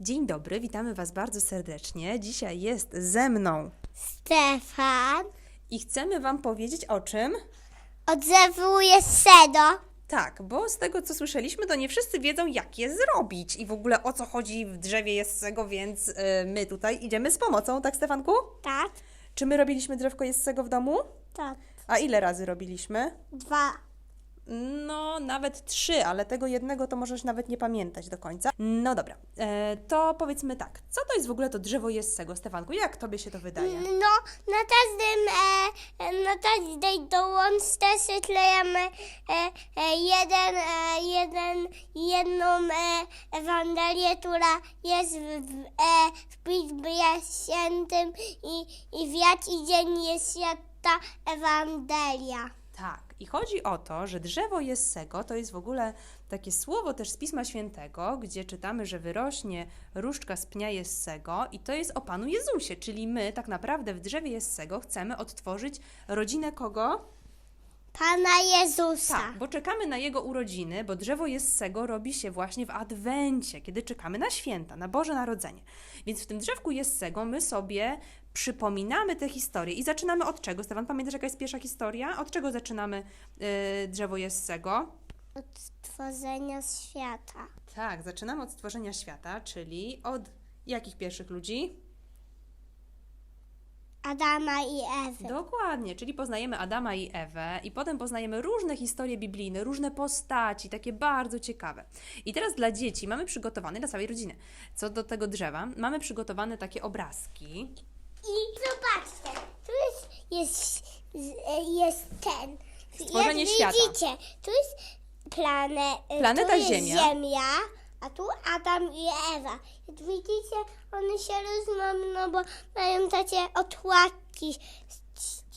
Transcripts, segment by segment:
Dzień dobry, witamy Was bardzo serdecznie. Dzisiaj jest ze mną Stefan i chcemy Wam powiedzieć o czym? odzewuje Sedo. Tak, bo z tego co słyszeliśmy, to nie wszyscy wiedzą, jak je zrobić i w ogóle o co chodzi w drzewie Jessego, więc y, my tutaj idziemy z pomocą, tak Stefanku? Tak, Czy my robiliśmy drzewko Jessego w domu? tak. A ile razy robiliśmy? Dwa. No, nawet trzy, ale tego jednego to możesz nawet nie pamiętać do końca. No dobra, e, to powiedzmy tak, co to jest w ogóle to drzewo Jessego, Stefanku? Jak Tobie się to wydaje? No, na każdym, e, na każdej dołączce przyklejamy e, e, jeden, e, jeden, jedną e, Ewangelię, która jest w, w, e, w Pismie Świętym i, i w jaki dzień jest święta Ewangelia. Tak, i chodzi o to, że drzewo Jessego to jest w ogóle takie słowo też z Pisma Świętego, gdzie czytamy, że wyrośnie różdżka z pnia Jessego i to jest o Panu Jezusie, czyli my tak naprawdę w drzewie Jessego chcemy odtworzyć rodzinę kogo? Pana Jezusa. Tak, bo czekamy na Jego urodziny, bo drzewo Jessego robi się właśnie w Adwencie, kiedy czekamy na święta, na Boże Narodzenie. Więc w tym drzewku Jessego my sobie przypominamy tę historię i zaczynamy od czego? Stefan, pamiętasz jaka jest pierwsza historia? Od czego zaczynamy yy, drzewo Jessego? Od stworzenia świata. Tak, zaczynamy od stworzenia świata, czyli od jakich pierwszych ludzi? Adama i Ewy. Dokładnie, czyli poznajemy Adama i Ewę i potem poznajemy różne historie biblijne, różne postaci, takie bardzo ciekawe. I teraz dla dzieci mamy przygotowane, dla całej rodziny, co do tego drzewa, mamy przygotowane takie obrazki. I zobaczcie, tu jest, jest, jest ten. Stworzenie świata. Widzicie, tu jest plane, Planeta tu jest Ziemia. Ziemia, a tu Adam i Ewa. Jak widzicie, one się różnią, no bo mają takie otłaki.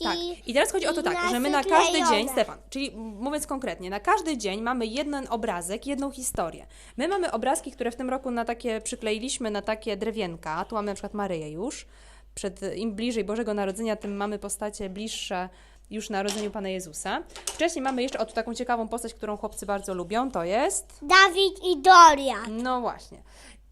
Tak. I teraz chodzi o to tak, że my na każdy dzień. Stefan, czyli mówiąc konkretnie, na każdy dzień mamy jeden obrazek, jedną historię. My mamy obrazki, które w tym roku na takie przykleiliśmy na takie drewienka. Tu mamy na przykład Maryję już. Przed, Im bliżej Bożego Narodzenia, tym mamy postacie bliższe już Narodzeniu Pana Jezusa. Wcześniej mamy jeszcze o tu taką ciekawą postać, którą chłopcy bardzo lubią, to jest... Dawid i Doria. No właśnie.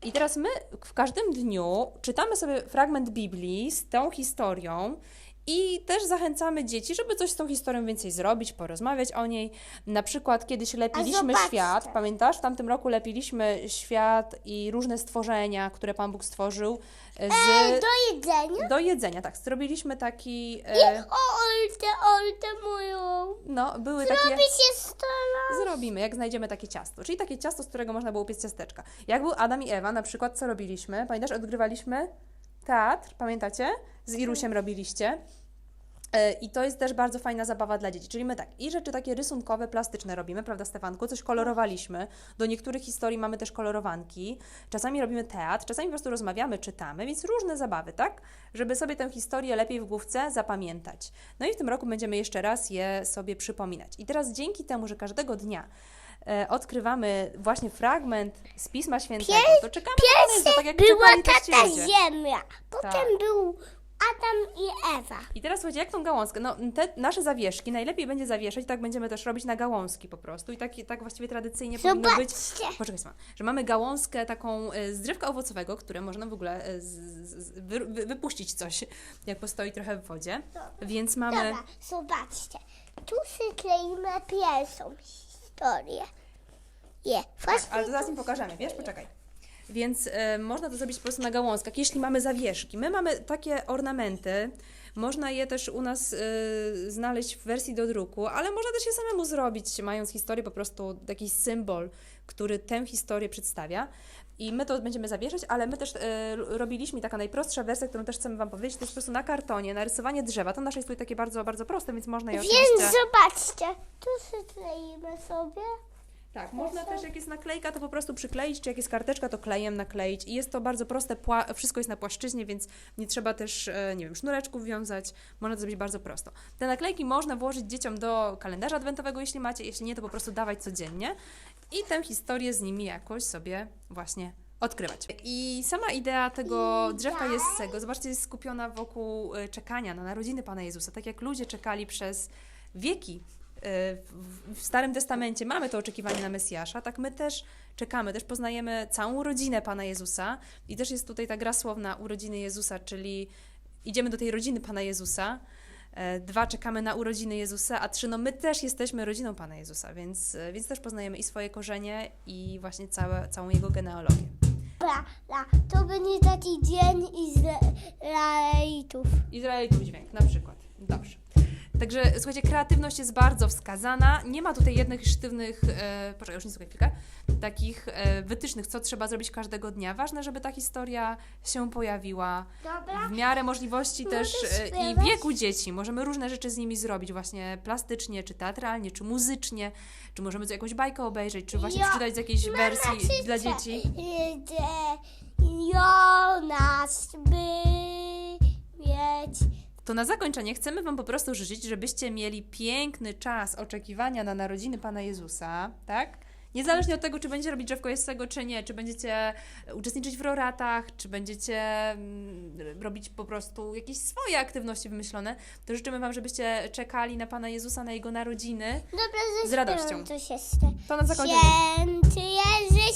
I teraz my w każdym dniu czytamy sobie fragment Biblii z tą historią i też zachęcamy dzieci, żeby coś z tą historią więcej zrobić, porozmawiać o niej. Na przykład kiedyś lepiliśmy świat, pamiętasz? W tamtym roku lepiliśmy świat i różne stworzenia, które Pan Bóg stworzył e, z, E, do jedzenia. do jedzenia. Tak, zrobiliśmy taki... I E, o, Olte, Olte moją. no, były takie... Robi się stola. Zrobimy, jak znajdziemy takie ciasto. Czyli takie ciasto, z którego można było upiec ciasteczka. Jak był Adam i Ewa, na przykład, co robiliśmy? Pamiętasz, odgrywaliśmy teatr, pamiętacie? Z Irusiem robiliście. E, I to jest też bardzo fajna zabawa dla dzieci. Czyli my tak, i rzeczy takie rysunkowe, plastyczne robimy, prawda Stefanku? Coś kolorowaliśmy. Do niektórych historii mamy też kolorowanki. Czasami robimy teatr, czasami po prostu rozmawiamy, czytamy, więc różne zabawy, tak? Żeby sobie tę historię lepiej w główce zapamiętać. No i w tym roku będziemy jeszcze raz je sobie przypominać. I teraz dzięki temu, że każdego dnia e, odkrywamy właśnie fragment z Pisma Świętego, to czekamy na Jezusa, tak jak Była czekali też ci tata ludzie. Ziemia. Potem Tak. był Adam i Ewa. I teraz słuchajcie, jak tą gałązkę? No, te nasze zawieszki najlepiej będzie zawieszać, tak będziemy też robić na gałązki po prostu. I tak, tak właściwie tradycyjnie powinno być. Zobaczcie. Poczekaj, Sma, że mamy gałązkę taką e, z drzewka owocowego, które można w ogóle e, z, z, wy, wy, wypuścić coś, jak postoi trochę w wodzie. Więc mamy. Dobra, zobaczcie. Tu przykleimy pierwszą historię. Je, Tak, właśnie ale to zaraz im pokażemy, wiesz? Poczekaj. Więc e, można to zrobić po prostu na gałązkach, jeśli mamy zawieszki. My mamy takie ornamenty, można je też u nas e, znaleźć w wersji do druku, ale można też je samemu zrobić, mając historię, po prostu jakiś symbol, który tę historię przedstawia. I my to będziemy zawieszać, ale my też e, robiliśmy taka najprostsza wersja, którą też chcemy Wam powiedzieć, to jest po prostu na kartonie, narysowanie drzewa. To nasze jest tutaj takie bardzo, bardzo proste, więc można je Więc oczywiście... zobaczcie. Tu przykleimy sobie. Tak, można też jak jest naklejka, to po prostu przykleić, czy jak jest karteczka, to klejem nakleić. I jest to bardzo proste, wszystko jest na płaszczyźnie, więc nie trzeba też, e, nie wiem, sznureczków wiązać, można to zrobić bardzo prosto. Te naklejki można włożyć dzieciom do kalendarza adwentowego, jeśli macie, jeśli nie, to po prostu dawać codziennie i tę historię z nimi jakoś sobie właśnie odkrywać. I sama idea tego drzewka Jessego, zobaczcie, jest skupiona wokół e, czekania na narodziny Pana Jezusa, tak jak ludzie czekali przez wieki w, w Starym Testamencie mamy to oczekiwanie na Mesjasza, tak my też czekamy, też poznajemy całą rodzinę Pana Jezusa i też jest tutaj ta gra słowna urodziny Jezusa, czyli idziemy do tej rodziny Pana Jezusa. E, Dwa, czekamy na urodziny Jezusa, a trzy, no my też jesteśmy rodziną Pana Jezusa, więc, e, więc też poznajemy i swoje korzenie, i właśnie całe, całą jego genealogię. To będzie taki dzień Izraelitów. Izraelitów dźwięk na przykład. Dobrze. Także słuchajcie, kreatywność jest bardzo wskazana. Nie ma tutaj jednych sztywnych, e, poczekaj, już nie słuchaj chwilkę, takich e, wytycznych, co trzeba zrobić każdego dnia. Ważne, żeby ta historia się pojawiła Dobra? w miarę możliwości też e, i wieku dzieci. Możemy różne rzeczy z nimi zrobić, właśnie plastycznie, czy teatralnie, czy muzycznie, czy możemy jakąś bajkę obejrzeć, czy właśnie Ja- przeczytać z jakiejś wersji dla dzieci. Jonasz by mieć. To na zakończenie chcemy Wam po prostu życzyć, żebyście mieli piękny czas oczekiwania na narodziny Pana Jezusa, tak? Niezależnie od tego, czy będziecie robić drzewko Jessego, czy nie, czy będziecie uczestniczyć w roratach, czy będziecie mm, robić po prostu jakieś swoje aktywności wymyślone, to życzymy Wam, żebyście czekali na Pana Jezusa, na Jego narodziny. Dobra, Z radością. To na zakończenie. Święty Jerzy,